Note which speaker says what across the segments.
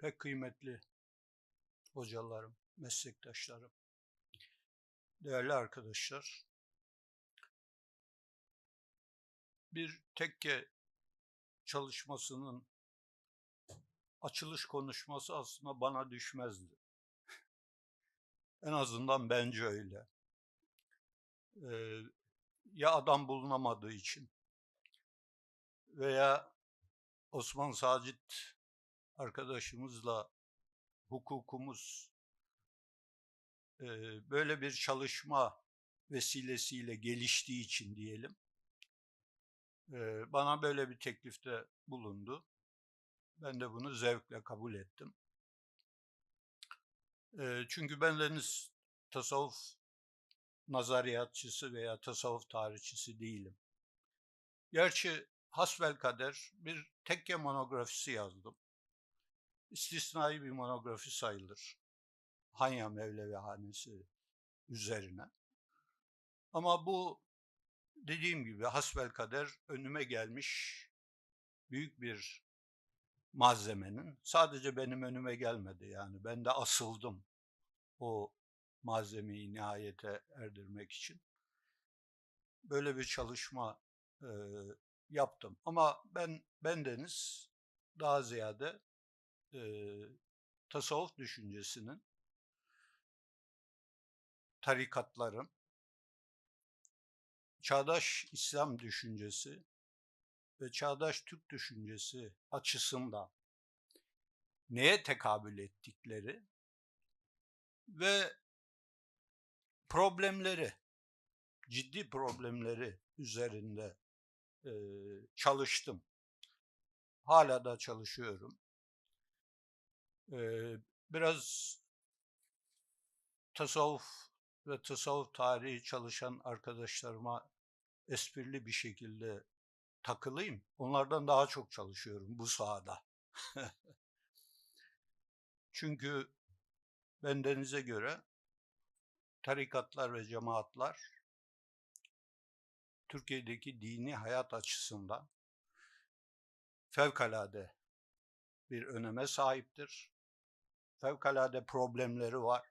Speaker 1: Pek kıymetli hocalarım, meslektaşlarım, değerli arkadaşlar. Bir tekke çalışmasının açılış konuşması aslında bana düşmezdi. en azından bence öyle. Ee, ya adam bulunamadığı için veya Osman Sacit arkadaşımızla hukukumuz böyle bir çalışma vesilesiyle geliştiği için diyelim bana böyle bir teklifte bulundu. Ben de bunu zevkle kabul ettim. E, çünkü ben deniz tasavvuf nazariyatçısı veya tasavvuf tarihçisi değilim. Gerçi hasbel kader bir tekke monografisi yazdım. İstisnai bir monografi sayılır. Hanya Mevlevi Hanesi üzerine. Ama bu dediğim gibi hasbel kader önüme gelmiş büyük bir malzemenin sadece benim önüme gelmedi yani ben de asıldım o malzemeyi nihayete erdirmek için. Böyle bir çalışma e, yaptım. Ama ben bendeniz daha ziyade e, tasavvuf düşüncesinin tarikatların çağdaş İslam düşüncesi ve çağdaş Türk düşüncesi açısından neye tekabül ettikleri ve problemleri, ciddi problemleri üzerinde e, çalıştım. Hala da çalışıyorum. Biraz tasavvuf ve tasavvuf tarihi çalışan arkadaşlarıma esprili bir şekilde takılayım. Onlardan daha çok çalışıyorum bu sahada. Çünkü bendenize göre tarikatlar ve cemaatler Türkiye'deki dini hayat açısından fevkalade bir öneme sahiptir. Fevkalade problemleri var.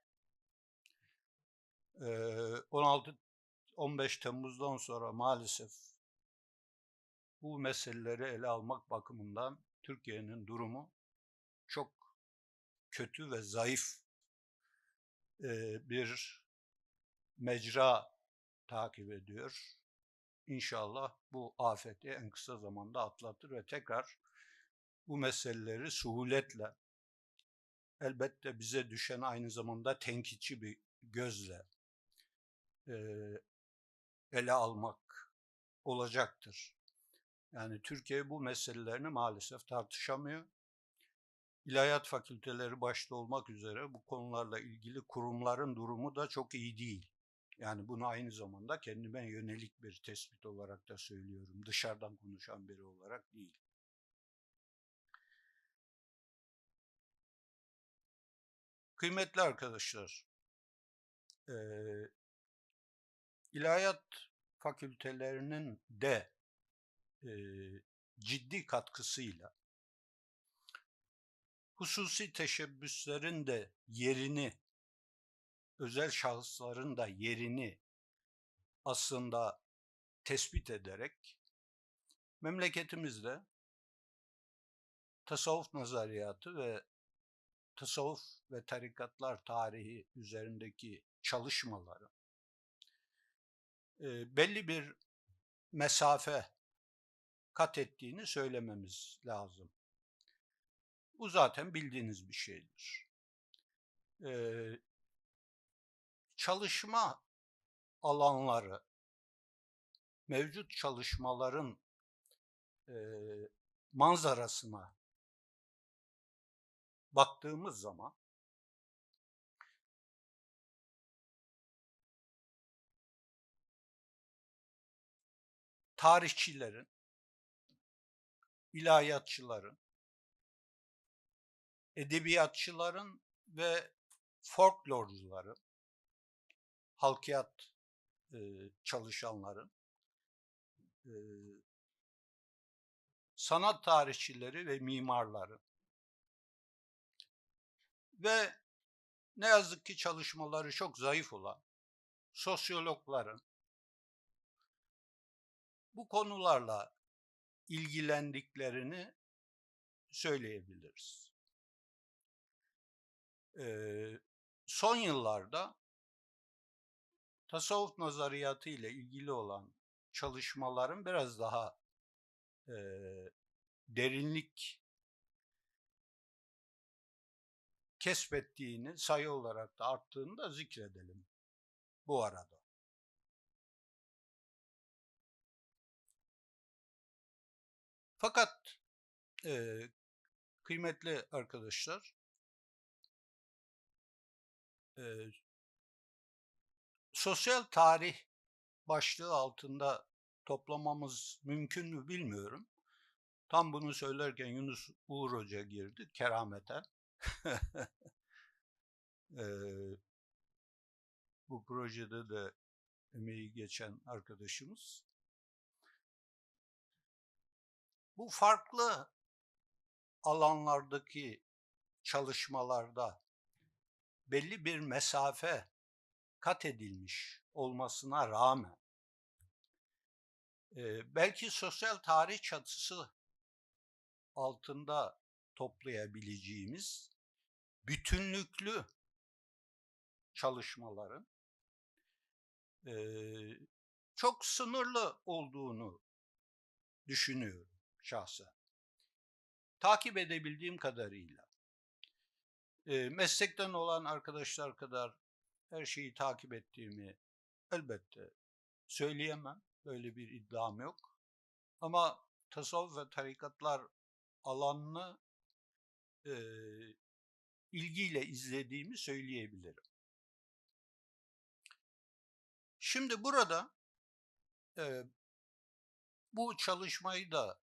Speaker 1: 16 15 Temmuz'dan sonra maalesef bu meseleleri ele almak bakımından Türkiye'nin durumu çok kötü ve zayıf bir mecra takip ediyor. İnşallah bu afeti en kısa zamanda atlatır ve tekrar bu meseleleri suhuletle elbette bize düşen aynı zamanda tenkitçi bir gözle e, ele almak olacaktır. Yani Türkiye bu meselelerini maalesef tartışamıyor. İlahiyat fakülteleri başta olmak üzere bu konularla ilgili kurumların durumu da çok iyi değil. Yani bunu aynı zamanda kendime yönelik bir tespit olarak da söylüyorum. Dışarıdan konuşan biri olarak değil. Kıymetli arkadaşlar, e, ilahiyat fakültelerinin de e, ciddi katkısıyla hususi teşebbüslerin de yerini, özel şahısların da yerini aslında tespit ederek memleketimizde tasavvuf nazariyatı ve tasavvuf ve tarikatlar tarihi üzerindeki çalışmaları e, belli bir mesafe kat ettiğini söylememiz lazım. Bu zaten bildiğiniz bir şeydir. Ee, çalışma alanları, mevcut çalışmaların e, manzarasına baktığımız zaman tarihçilerin, ilahiyatçıların, edebiyatçıların ve folklorcuların, halkiyat e, çalışanların, e, sanat tarihçileri ve mimarların, Ve ne yazık ki çalışmaları çok zayıf olan sosyologların bu konularla ilgilendiklerini söyleyebiliriz. Ee, son yıllarda tasavvuf nazariyatı ile ilgili olan çalışmaların biraz daha e, derinlik kesbettiğini, sayı olarak da arttığını da zikredelim bu arada. Fakat e, kıymetli arkadaşlar, e, sosyal tarih başlığı altında toplamamız mümkün mü bilmiyorum. Tam bunu söylerken Yunus Uğur Hoca girdi kerameten. e, bu projede de emeği geçen arkadaşımız. Bu farklı alanlardaki çalışmalarda belli bir mesafe kat edilmiş olmasına rağmen belki sosyal tarih çatısı altında toplayabileceğimiz bütünlüklü çalışmaların e, çok sınırlı olduğunu düşünüyorum şahsen. Takip edebildiğim kadarıyla e, meslekten olan arkadaşlar kadar her şeyi takip ettiğimi elbette söyleyemem. Böyle bir iddiam yok. Ama tasavvuf ve tarikatlar alanını e, ilgiyle izlediğimi söyleyebilirim. Şimdi burada e, bu çalışmayı da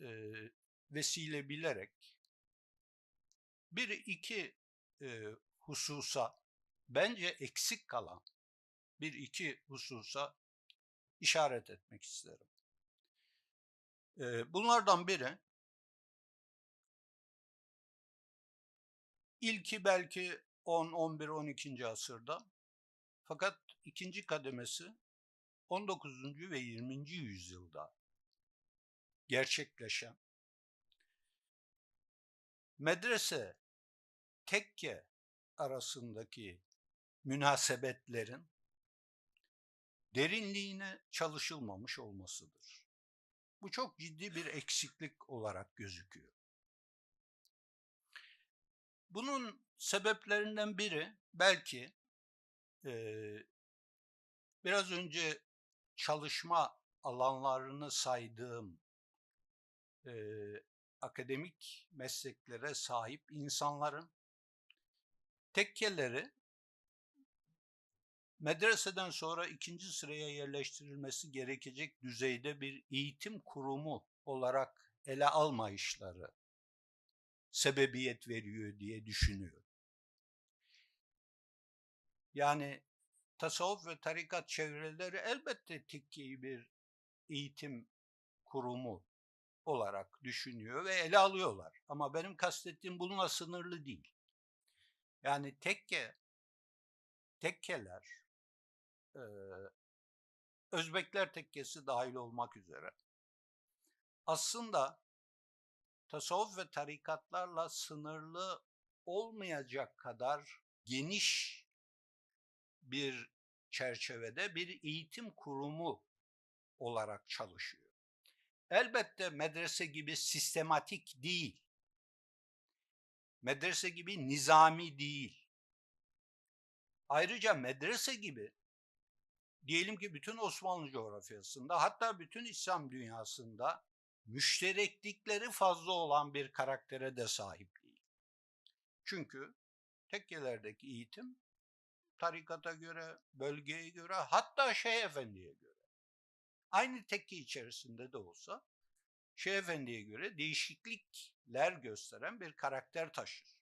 Speaker 1: e, vesile bilerek bir iki e, hususa bence eksik kalan bir iki hususa işaret etmek isterim. E, bunlardan biri ilki belki 10, 11, 12. asırda fakat ikinci kademesi 19. ve 20. yüzyılda gerçekleşen medrese tekke arasındaki münasebetlerin derinliğine çalışılmamış olmasıdır. Bu çok ciddi bir eksiklik olarak gözüküyor. Bunun sebeplerinden biri belki e, biraz önce çalışma alanlarını saydığım e, akademik mesleklere sahip insanların tekkeleri medreseden sonra ikinci sıraya yerleştirilmesi gerekecek düzeyde bir eğitim kurumu olarak ele almayışları sebebiyet veriyor diye düşünüyor. Yani tasavvuf ve tarikat çevreleri elbette tekkeyi bir eğitim kurumu olarak düşünüyor ve ele alıyorlar. Ama benim kastettiğim bununla sınırlı değil. Yani tekke, tekkeler, e, Özbekler tekkesi dahil olmak üzere aslında tasavvuf ve tarikatlarla sınırlı olmayacak kadar geniş bir çerçevede bir eğitim kurumu olarak çalışıyor. Elbette medrese gibi sistematik değil. Medrese gibi nizami değil. Ayrıca medrese gibi diyelim ki bütün Osmanlı coğrafyasında hatta bütün İslam dünyasında müştereklikleri fazla olan bir karaktere de sahip değil. Çünkü tekkelerdeki eğitim tarikata göre, bölgeye göre hatta Şeyh Efendi'ye göre aynı tekke içerisinde de olsa Şeyh Efendi'ye göre değişiklikler gösteren bir karakter taşır.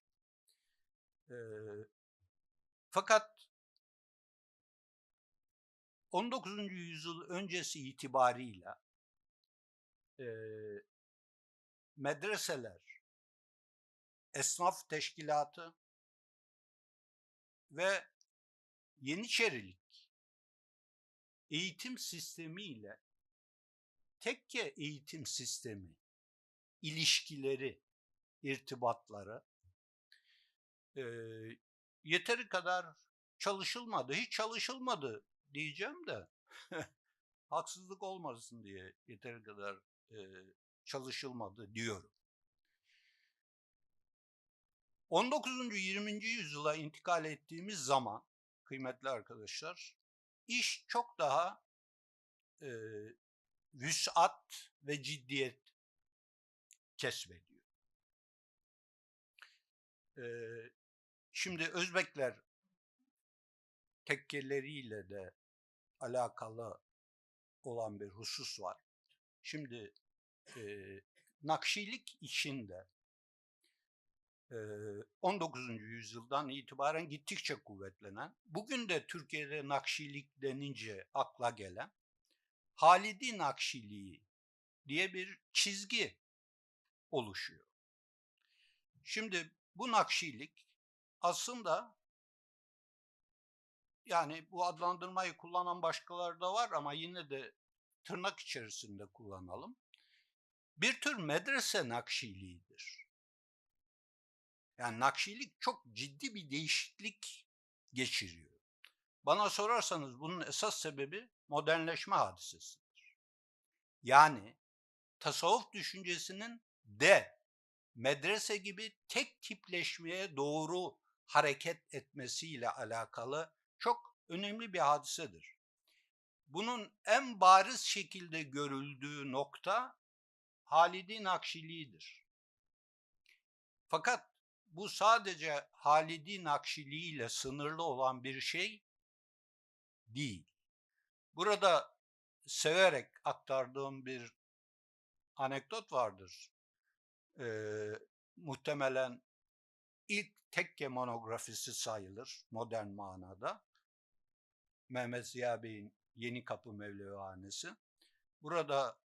Speaker 1: Ee, fakat 19. yüzyıl öncesi itibarıyla e, medreseler, esnaf teşkilatı, ve Yeniçerilik eğitim sistemiyle tekke eğitim sistemi ilişkileri, irtibatları e, yeteri kadar çalışılmadı. Hiç çalışılmadı diyeceğim de haksızlık olmasın diye yeteri kadar çalışılmadı diyorum. 19. 20. yüzyıla intikal ettiğimiz zaman kıymetli arkadaşlar iş çok daha e, vüsat ve ciddiyet kesbediyor. E, şimdi Özbekler tekkeleriyle de alakalı olan bir husus var. Şimdi e, Nakşilik içinde 19. yüzyıldan itibaren gittikçe kuvvetlenen, bugün de Türkiye'de Nakşilik denince akla gelen Halidi Nakşiliği diye bir çizgi oluşuyor. Şimdi bu Nakşilik aslında yani bu adlandırmayı kullanan başkaları da var ama yine de tırnak içerisinde kullanalım. Bir tür medrese nakşiliğidir. Yani nakşilik çok ciddi bir değişiklik geçiriyor. Bana sorarsanız bunun esas sebebi modernleşme hadisesidir. Yani tasavvuf düşüncesinin de medrese gibi tek tipleşmeye doğru hareket etmesiyle alakalı çok önemli bir hadisedir. Bunun en bariz şekilde görüldüğü nokta Halidi Nakşili'dir. Fakat bu sadece Halidi Nakşili ile sınırlı olan bir şey değil. Burada severek aktardığım bir anekdot vardır. Ee, muhtemelen ilk tekke monografisi sayılır modern manada. Mehmet Ziya Bey'in Yeni Kapı Mevlevihanesi. Burada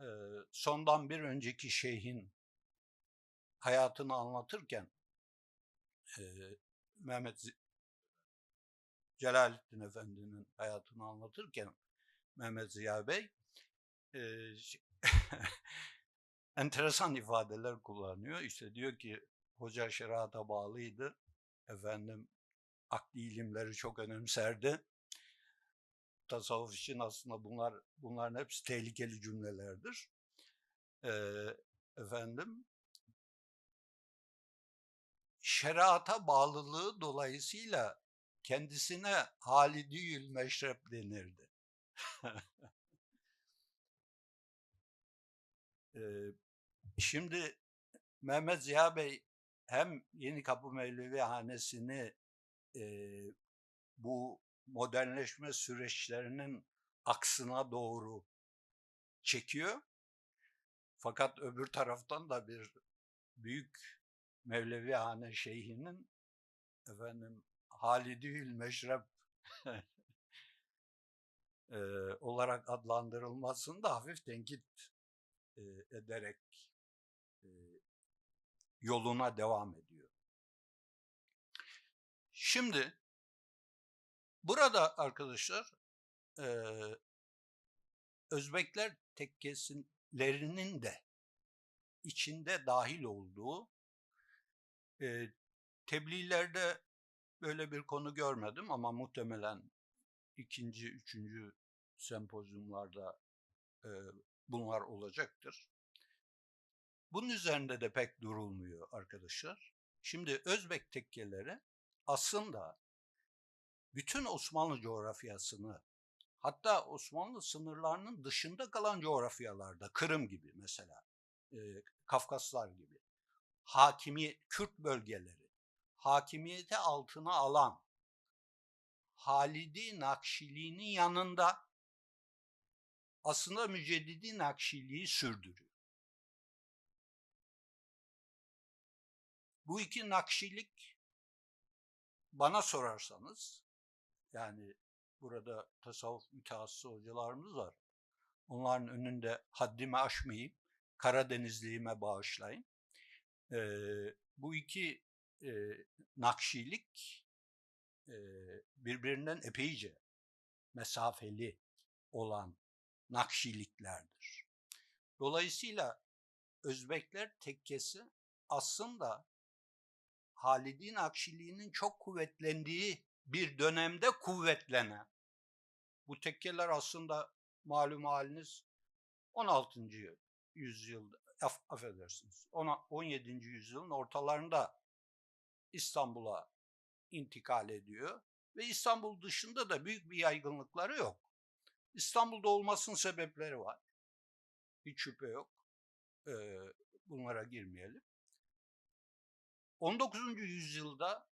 Speaker 1: e, sondan bir önceki şeyhin hayatını anlatırken e, Mehmet Celalettin Efendi'nin hayatını anlatırken Mehmet Ziya Bey e, enteresan ifadeler kullanıyor. İşte diyor ki hoca şerata bağlıydı. Efendim akli ilimleri çok önemserdi. Tasavvuf için aslında bunlar bunların hepsi tehlikeli cümlelerdir. Ee, efendim şerata bağlılığı dolayısıyla kendisine Halidiyül Meşrep denirdi. ee, şimdi Mehmet Ziya Bey hem Yeni Kapı Mevlevi Hanesi'ni e, bu modernleşme süreçlerinin aksına doğru çekiyor. Fakat öbür taraftan da bir büyük Mevlevi Hane Şeyhinin efendim Halidül Meşrep e, olarak adlandırılmasını da hafif tenkit e, ederek e, yoluna devam ediyor. Şimdi burada arkadaşlar e, Özbekler tekkesinlerinin de içinde dahil olduğu e, tebliğlerde böyle bir konu görmedim ama muhtemelen ikinci, üçüncü sempozyumlarda e, bunlar olacaktır. Bunun üzerinde de pek durulmuyor arkadaşlar. Şimdi Özbek tekkeleri aslında bütün Osmanlı coğrafyasını hatta Osmanlı sınırlarının dışında kalan coğrafyalarda Kırım gibi mesela e, Kafkaslar gibi hakimi Kürt bölgeleri hakimiyeti altına alan Halidi Nakşili'nin yanında aslında Müceddidi Nakşili'yi sürdürüyor. Bu iki nakşilik bana sorarsanız yani burada tasavvuf mütehassısı hocalarımız var. Onların önünde haddimi aşmayayım, Karadenizliğime bağışlayın. Ee, bu iki e, nakşilik e, birbirinden epeyce mesafeli olan Nakşiliklerdir. Dolayısıyla Özbekler tekkesi aslında Halid'in Nakşiliğinin çok kuvvetlendiği bir dönemde kuvvetlenen. Bu tekkeler aslında malum haliniz 16. yüzyılda af, affedersiniz 17. yüzyılın ortalarında İstanbul'a intikal ediyor ve İstanbul dışında da büyük bir yaygınlıkları yok. İstanbul'da olmasının sebepleri var. Hiç şüphe yok. Ee, bunlara girmeyelim. 19. yüzyılda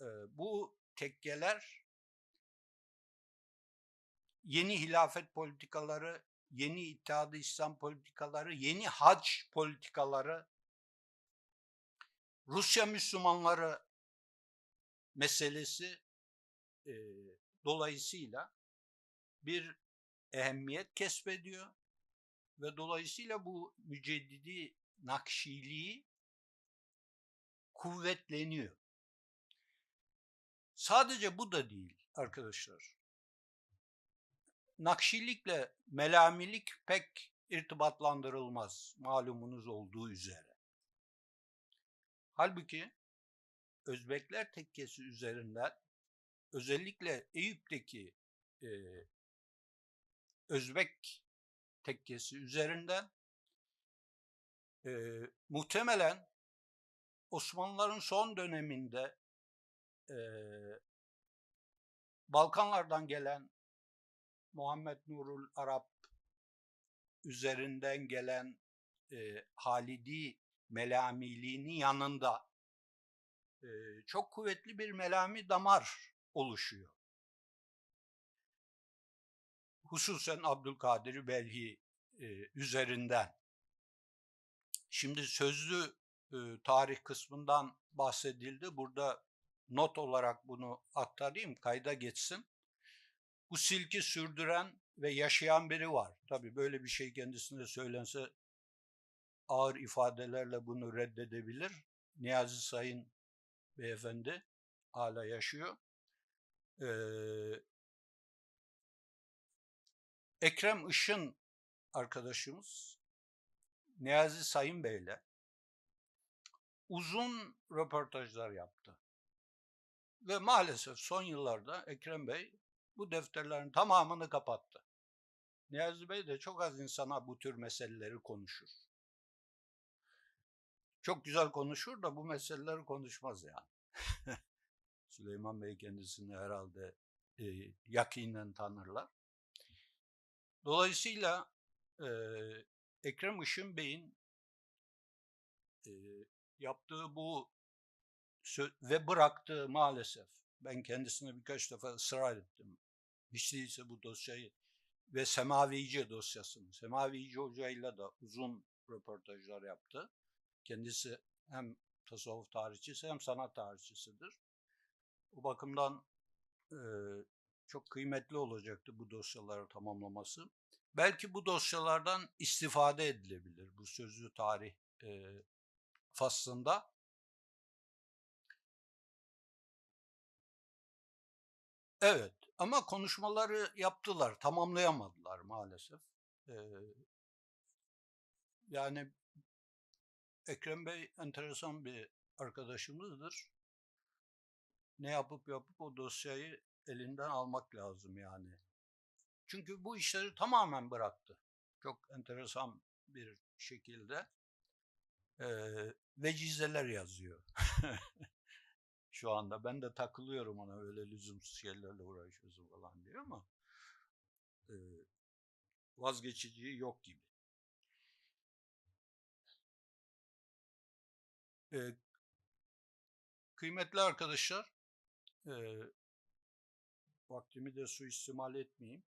Speaker 1: e, bu tekkeler yeni hilafet politikaları, yeni İttihat-ı İslam politikaları, yeni hac politikaları, Rusya Müslümanları meselesi e, dolayısıyla bir ehemmiyet kesbediyor ve dolayısıyla bu müceddidi nakşiliği kuvvetleniyor. Sadece bu da değil arkadaşlar. Nakşilikle melamilik pek irtibatlandırılmaz malumunuz olduğu üzere. Halbuki Özbekler tekkesi üzerinden özellikle Eyüp'teki e, Özbek tekkesi üzerinden e, muhtemelen Osmanlıların son döneminde e, Balkanlardan gelen Muhammed Nurul Arap üzerinden gelen e, Halidi melamiliğinin yanında e, çok kuvvetli bir melami damar oluşuyor. Hususen Abdülkadir Belhi e, üzerinden. Şimdi sözlü e, tarih kısmından bahsedildi. Burada not olarak bunu aktarayım, kayda geçsin. Bu silki sürdüren ve yaşayan biri var. Tabii böyle bir şey kendisine söylense ağır ifadelerle bunu reddedebilir. Niyazi Sayın beyefendi hala yaşıyor. Ee, Ekrem Işın arkadaşımız Niyazi Sayın Bey'le uzun röportajlar yaptı. Ve maalesef son yıllarda Ekrem Bey bu defterlerin tamamını kapattı. Niyazi Bey de çok az insana bu tür meseleleri konuşur. Çok güzel konuşur da bu meseleleri konuşmaz yani. Süleyman Bey kendisini herhalde e, yakinen tanırlar. Dolayısıyla e, Ekrem Işın Bey'in e, yaptığı bu ve bıraktığı maalesef ben kendisine birkaç defa ısrar ettim. Hiç değilse bu dosyayı ve Semavici dosyasını. Semavici hocayla da uzun röportajlar yaptı. Kendisi hem tasavvuf tarihçisi hem sanat tarihçisidir. O bakımdan e, çok kıymetli olacaktı bu dosyaları tamamlaması. Belki bu dosyalardan istifade edilebilir bu sözlü tarih e, faslında. Evet ama konuşmaları yaptılar, tamamlayamadılar maalesef. Ee, yani Ekrem Bey enteresan bir arkadaşımızdır. Ne yapıp yapıp o dosyayı elinden almak lazım yani. Çünkü bu işleri tamamen bıraktı. Çok enteresan bir şekilde e, vecizeler yazıyor. Şu anda ben de takılıyorum ona öyle lüzumsuz şeylerle uğraşıyorsun falan diyor ama e, vazgeçiciği yok gibi. E, kıymetli arkadaşlar, e, vaktimi de suistimal etmeyeyim.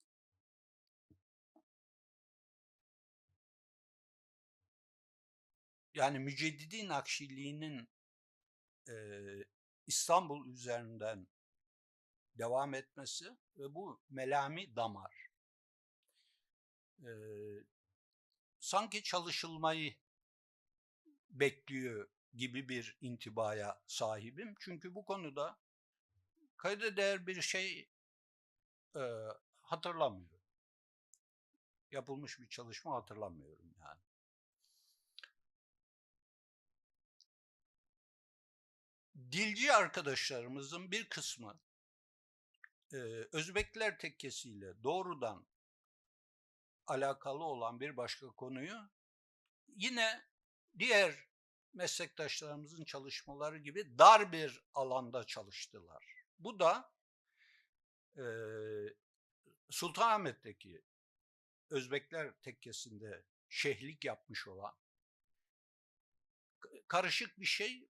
Speaker 1: Yani Müceddidi Nakşiliğinin e, İstanbul üzerinden devam etmesi ve bu melami damar e, sanki çalışılmayı bekliyor gibi bir intibaya sahibim. Çünkü bu konuda kayda değer bir şey e, hatırlamıyorum. Yapılmış bir çalışma hatırlamıyorum yani. Dilci arkadaşlarımızın bir kısmı e, Özbekler tekkesiyle doğrudan alakalı olan bir başka konuyu yine diğer meslektaşlarımızın çalışmaları gibi dar bir alanda çalıştılar. Bu da e, Sultanahmet'teki Özbekler tekkesinde şehlik yapmış olan karışık bir şey.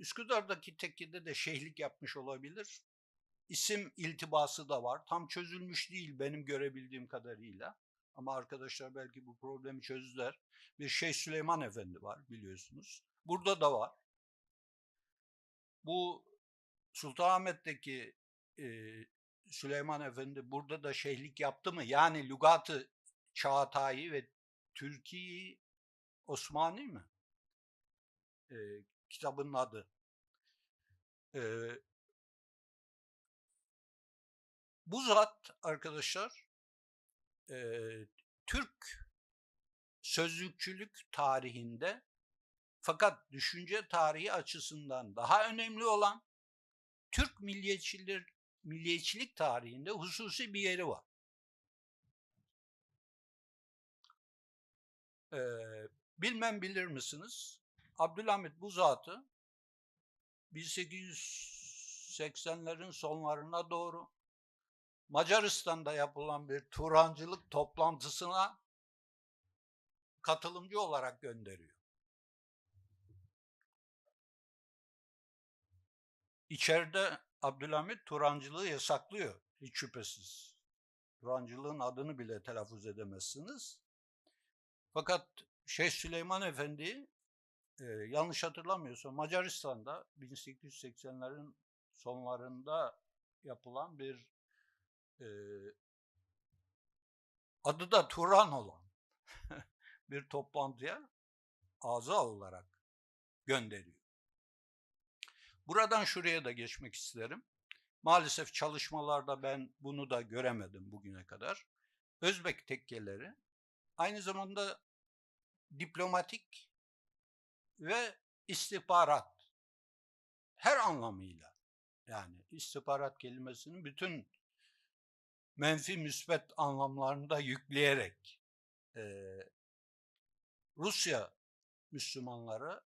Speaker 1: Üsküdar'daki tekkede de şehlik yapmış olabilir. İsim iltibası da var. Tam çözülmüş değil benim görebildiğim kadarıyla. Ama arkadaşlar belki bu problemi çözdüler. Bir Şeyh Süleyman Efendi var biliyorsunuz. Burada da var. Bu Sultanahmet'teki e, Süleyman Efendi burada da şeyhlik yaptı mı? Yani Lugatı Çağatay'ı ve Türkiye Osmani mi? E, kitabın adı. E, bu zat arkadaşlar e, Türk sözlükçülük tarihinde fakat düşünce tarihi açısından daha önemli olan Türk milliyetçilik, milliyetçilik tarihinde hususi bir yeri var. Ee, bilmem bilir misiniz? Abdülhamit bu zatı 1880'lerin sonlarına doğru Macaristan'da yapılan bir Turancılık toplantısına katılımcı olarak gönderiyor. İçeride Abdülhamit Turancılığı yasaklıyor hiç şüphesiz. Turancılığın adını bile telaffuz edemezsiniz. Fakat Şeyh Süleyman Efendi e, yanlış hatırlamıyorsam Macaristan'da 1880'lerin sonlarında yapılan bir e, adı da Turan olan bir toplantıya ağza olarak gönderiyor. Buradan şuraya da geçmek isterim. Maalesef çalışmalarda ben bunu da göremedim bugüne kadar. Özbek tekkeleri aynı zamanda diplomatik ve istihbarat her anlamıyla yani istihbarat kelimesinin bütün menfi müsbet anlamlarını da yükleyerek e, Rusya Müslümanları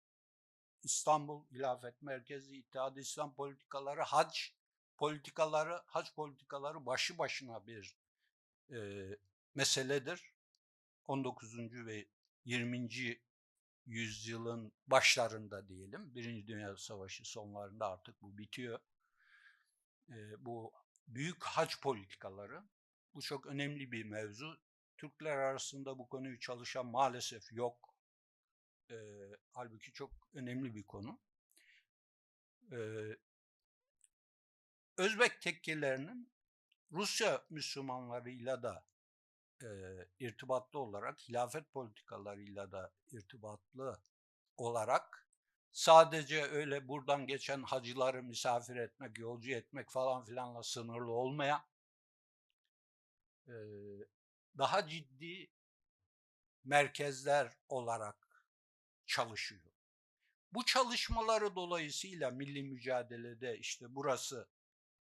Speaker 1: İstanbul Hilafet Merkezi İttihat İslam politikaları hac politikaları hac politikaları başı başına bir e, meseledir. 19. ve 20. yüzyılın başlarında diyelim. Birinci Dünya Savaşı sonlarında artık bu bitiyor. E, bu büyük hac politikaları bu çok önemli bir mevzu. Türkler arasında bu konuyu çalışan maalesef yok. E, halbuki çok önemli bir konu. E, Özbek tekkelerinin Rusya Müslümanlarıyla da e, irtibatlı olarak, hilafet politikalarıyla da irtibatlı olarak sadece öyle buradan geçen hacıları misafir etmek, yolcu etmek falan filanla sınırlı olmayan e, daha ciddi merkezler olarak çalışıyor. Bu çalışmaları dolayısıyla milli mücadelede işte burası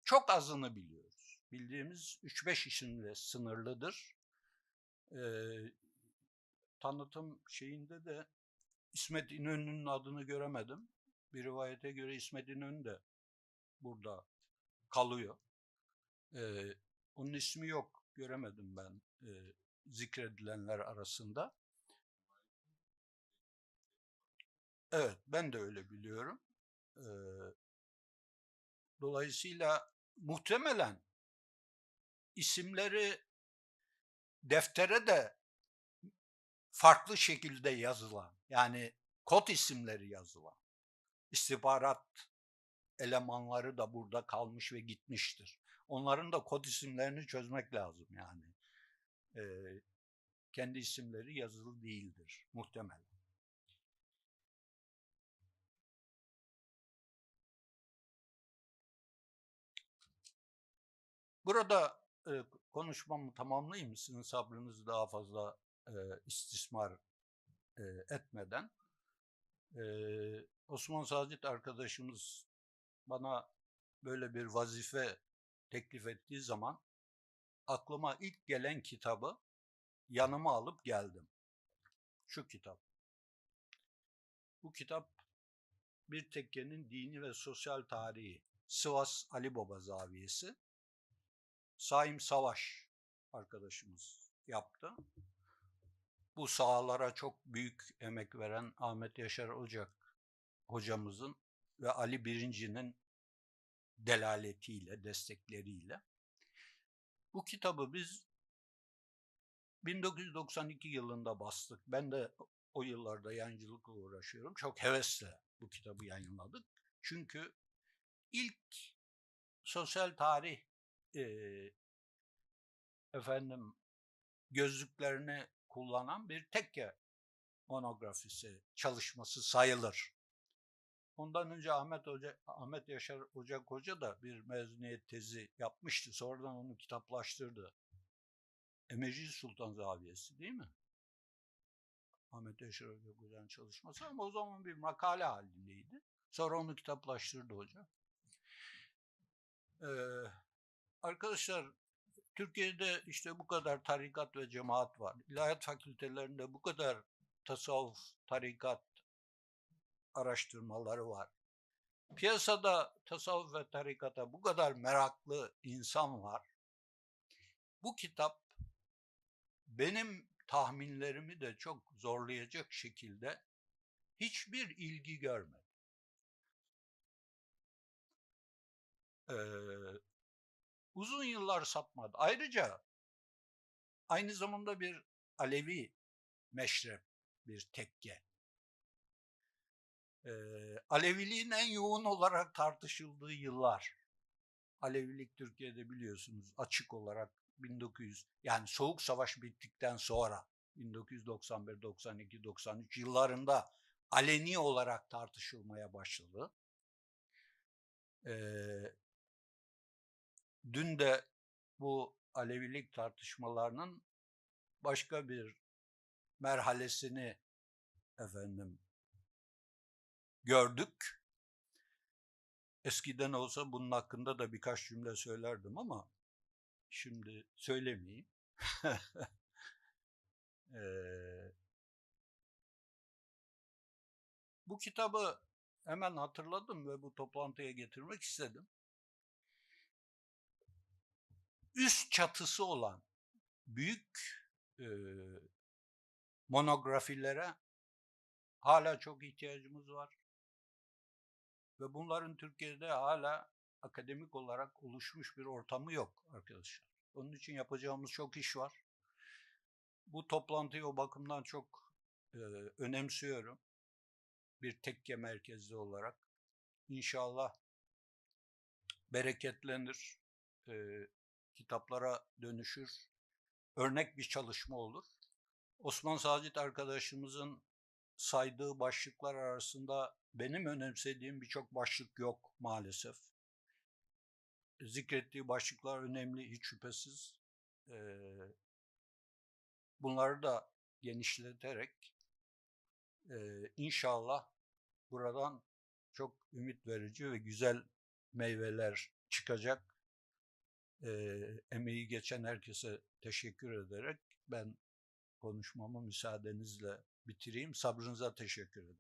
Speaker 1: çok azını biliyoruz. Bildiğimiz 3-5 isimle sınırlıdır. Ee, tanıtım şeyinde de İsmet İnönü'nün adını göremedim. Bir rivayete göre İsmet İnönü de burada kalıyor. Ee, onun ismi yok. Göremedim ben e, zikredilenler arasında. Evet, ben de öyle biliyorum. Ee, dolayısıyla muhtemelen isimleri deftere de farklı şekilde yazılan, yani kod isimleri yazılan istihbarat elemanları da burada kalmış ve gitmiştir. Onların da kod isimlerini çözmek lazım yani. Ee, kendi isimleri yazılı değildir muhtemelen. Burada e, konuşmamı tamamlayayım sizin sabrınızı daha fazla e, istismar e, etmeden. E, Osman Sacit arkadaşımız bana böyle bir vazife teklif ettiği zaman aklıma ilk gelen kitabı yanıma alıp geldim. Şu kitap. Bu kitap bir tekkenin dini ve sosyal tarihi. Sivas Ali Baba Zaviyesi. Saim Savaş arkadaşımız yaptı. Bu sahalara çok büyük emek veren Ahmet Yaşar Ocak hocamızın ve Ali Birinci'nin delaletiyle, destekleriyle. Bu kitabı biz 1992 yılında bastık. Ben de o yıllarda yayıncılıkla uğraşıyorum. Çok hevesle bu kitabı yayınladık. Çünkü ilk sosyal tarih e, efendim gözlüklerini kullanan bir tekke monografisi çalışması sayılır. Ondan önce Ahmet Hoca, Ahmet Yaşar Ocak Hoca da bir mezuniyet tezi yapmıştı. Sonradan onu kitaplaştırdı. Emeci Sultan Zaviyesi değil mi? Ahmet Yaşar Ocak Hoca'nın çalışması ama o zaman bir makale halindeydi. Sonra onu kitaplaştırdı hoca. Ee, arkadaşlar Türkiye'de işte bu kadar tarikat ve cemaat var. İlahiyat fakültelerinde bu kadar tasavvuf, tarikat araştırmaları var. Piyasada tasavvuf ve tarikata bu kadar meraklı insan var. Bu kitap benim tahminlerimi de çok zorlayacak şekilde hiçbir ilgi görmedi. Ee, uzun yıllar satmadı. Ayrıca aynı zamanda bir Alevi meşrep, bir tekke. Ee, Aleviliğin en yoğun olarak tartışıldığı yıllar. Alevilik Türkiye'de biliyorsunuz açık olarak 1900 yani Soğuk Savaş bittikten sonra 1991, 92, 93 yıllarında aleni olarak tartışılmaya başladı. Ee, dün de bu Alevilik tartışmalarının başka bir merhalesini efendim gördük. Eskiden olsa bunun hakkında da birkaç cümle söylerdim ama şimdi söylemeyeyim. ee, bu kitabı hemen hatırladım ve bu toplantıya getirmek istedim. Üst çatısı olan büyük e, monografilere hala çok ihtiyacımız var. Ve bunların Türkiye'de hala akademik olarak oluşmuş bir ortamı yok arkadaşlar. Onun için yapacağımız çok iş var. Bu toplantıyı o bakımdan çok e, önemsiyorum. Bir tekke merkezli olarak. İnşallah bereketlenir, e, kitaplara dönüşür, örnek bir çalışma olur. Osman Sacit arkadaşımızın saydığı başlıklar arasında benim önemsediğim birçok başlık yok maalesef. Zikrettiği başlıklar önemli hiç şüphesiz. Bunları da genişleterek inşallah buradan çok ümit verici ve güzel meyveler çıkacak. E, emeği geçen herkese teşekkür ederek ben konuşmamı müsaadenizle bitireyim. Sabrınıza teşekkür ederim.